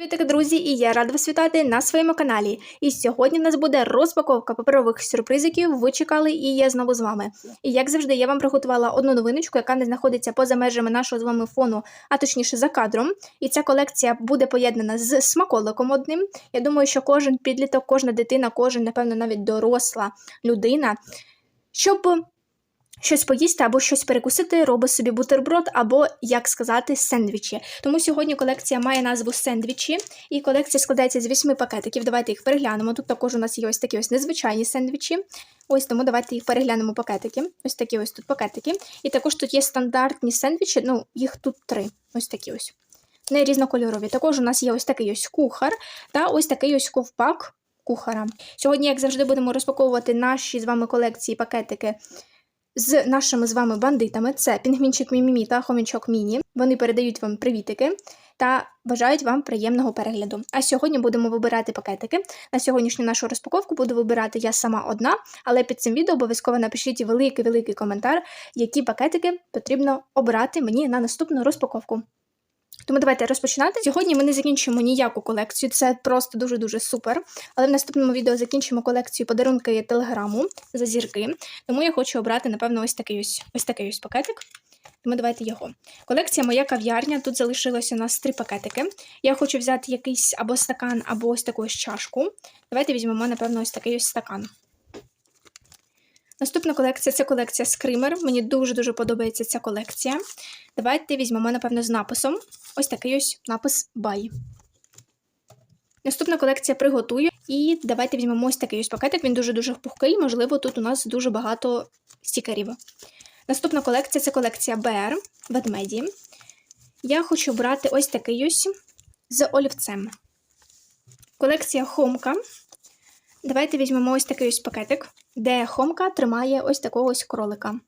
Вітаю, друзі, і я рада вас вітати на своєму каналі. І сьогодні в нас буде розпаковка паперових сюрпризиків. Ви чекали, і я знову з вами. І як завжди, я вам приготувала одну новиночку, яка не знаходиться поза межами нашого з вами фону, а точніше за кадром. І ця колекція буде поєднана з смаколиком одним. Я думаю, що кожен підліток, кожна дитина, кожен, напевно, навіть доросла людина, щоб щось поїсти або щось перекусити, робить собі бутерброд, або, як сказати, сендвічі. Тому сьогодні колекція має назву сендвічі, і колекція складається з вісьми пакетиків. Давайте їх переглянемо. Тут також у нас є ось такі ось незвичайні сендвічі. Ось тому давайте їх переглянемо пакетики. Ось такі ось тут пакетики. І також тут є стандартні сендвічі, ну, їх тут три. Ось такі ось. Не різнокольорові. Також у нас є ось такий ось кухар та ось такий ось ковпак кухара. Сьогодні, як завжди, будемо розпаковувати наші з вами колекції пакетики з нашими з вами бандитами. Це пінгвінчик Мімімі та хомічок Міні. Вони передають вам привітики та бажають вам приємного перегляду. А сьогодні будемо вибирати пакетики. На сьогоднішню нашу розпаковку буду вибирати я сама одна, але під цим відео обов'язково напишіть великий-великий коментар, які пакетики потрібно обрати мені на наступну розпаковку. Тому давайте розпочинати. Сьогодні ми не закінчимо ніяку колекцію, це просто дуже-дуже супер. Але в наступному відео закінчимо колекцію подарунки телеграму за зірки. Тому я хочу обрати, напевно, ось такий ось ось такий ось пакетик. Тому давайте його. Колекція моя кав'ярня. Тут залишилося у нас три пакетики. Я хочу взяти якийсь або стакан, або ось таку ось чашку. Давайте візьмемо, напевно, ось такий ось стакан. Наступна колекція це колекція скример. Мені дуже-дуже подобається ця колекція. Давайте візьмемо, напевно, з написом. Ось такий ось напис Бай. Наступна колекція приготую. І давайте візьмемо ось такий ось пакетик. Він дуже-дуже пухкий, можливо, тут у нас дуже багато стікерів. Наступна колекція це колекція БР ведмеді. Я хочу брати ось такий ось з олівцем. Колекція Хомка. Давайте візьмемо ось такий ось пакетик, де Хомка тримає ось такого ось кролика.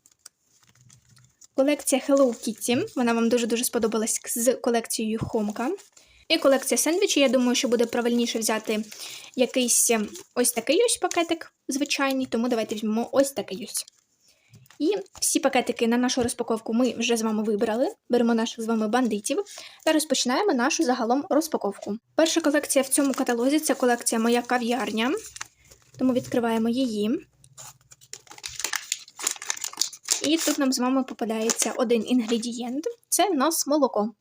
Колекція Hello Kitty. Вона вам дуже-дуже сподобалась з колекцією Хомка. І колекція сендвічі. Я думаю, що буде правильніше взяти якийсь ось такий ось пакетик звичайний, тому давайте візьмемо ось такий ось. І всі пакетики на нашу розпаковку ми вже з вами вибрали. Беремо наших з вами бандитів та розпочинаємо нашу загалом розпаковку. Перша колекція в цьому каталозі це колекція Моя кав'ярня. Тому відкриваємо її. І тут нам з вами попадається один інгредієнт це в нас молоко.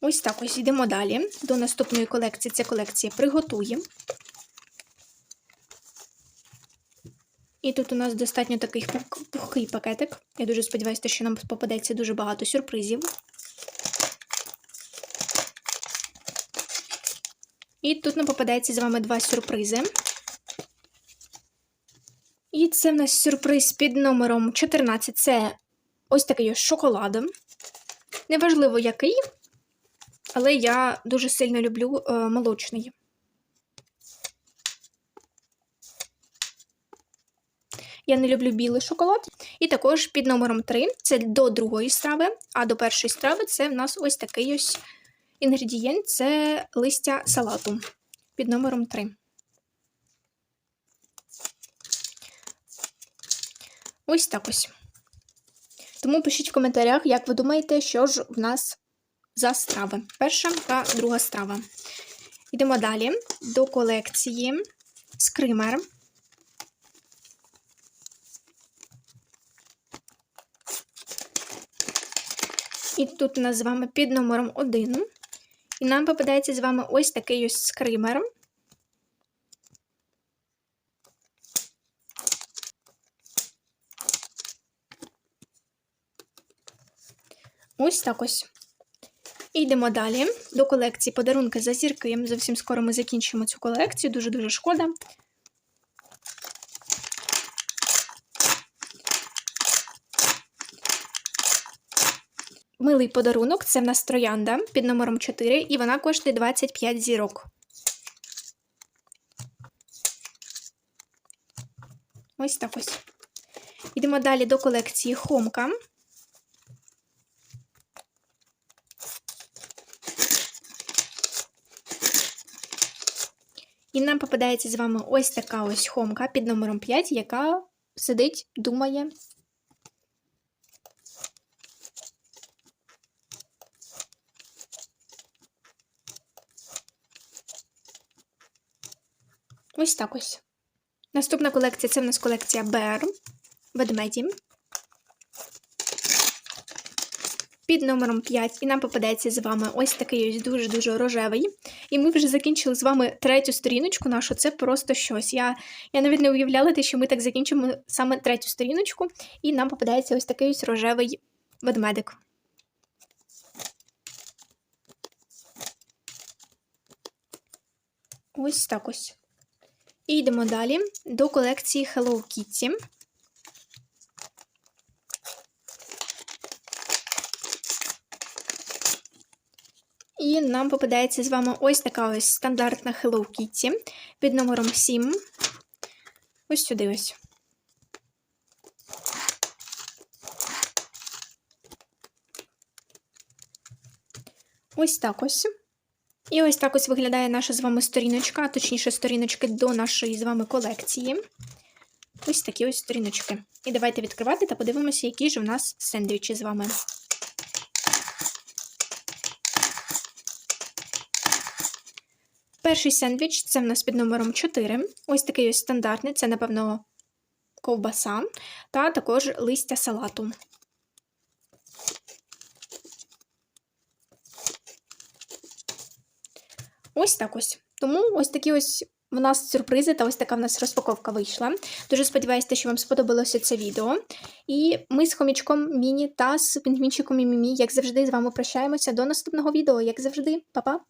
Ось так ось йдемо далі. До наступної колекції це колекція приготує. І тут у нас достатньо такий пухкий пакетик. Я дуже сподіваюся, що нам попадеться дуже багато сюрпризів. І тут нам попадається з вами два сюрпризи. І це в нас сюрприз під номером 14. Це ось такий ось шоколад. Неважливо, який, але я дуже сильно люблю е, молочний. Я не люблю білий шоколад. І також під номером 3 це до другої страви, а до першої страви це в нас ось такий ось інгредієнт це листя салату під номером 3. Ось так ось. Тому пишіть в коментарях, як ви думаєте, що ж в нас за страви. Перша та друга страва. Йдемо далі до колекції скример. І тут у нас з вами під номером 1. І нам попадається з вами ось такий ось скример. Ось так ось. Йдемо далі до колекції подарунки за зірки. Зовсім скоро ми закінчимо цю колекцію, дуже-дуже шкода. Милий подарунок це в нас троянда під номером 4, і вона коштує 25 зірок. Ось так ось. Йдемо далі до колекції Хомка. І нам попадається з вами ось така ось хомка під номером 5, яка сидить, думає. Ось так ось. Наступна колекція це в нас колекція Bear, ведмеді. Під номером 5, і нам попадається з вами ось такий ось дуже-дуже рожевий. І ми вже закінчили з вами третю сторіночку нашу. Це просто щось. Я я навіть не уявляла, те, що ми так закінчимо саме третю сторіночку, і нам попадається ось такий ось рожевий ведмедик. Ось так ось. І йдемо далі до колекції Hello Kitty. І нам попадається з вами ось така ось стандартна Hello Kitty під номером 7. Ось сюди ось. Ось так ось. І ось так ось виглядає наша з вами сторіночка, точніше, сторіночки до нашої з вами колекції. Ось такі ось сторіночки. І давайте відкривати та подивимося, які ж у нас сендвічі з вами. Перший сендвіч це в нас під номером 4. Ось такий ось стандартний, це, напевно, ковбаса, та також листя салату. Ось так ось. Тому ось такі ось у нас сюрпризи та ось така в нас розпаковка вийшла. Дуже сподіваюся, що вам сподобалося це відео. І ми з хомічком Міні та з пінгвінчиком Мімі, як завжди, з вами прощаємося до наступного відео. Як завжди, па-па!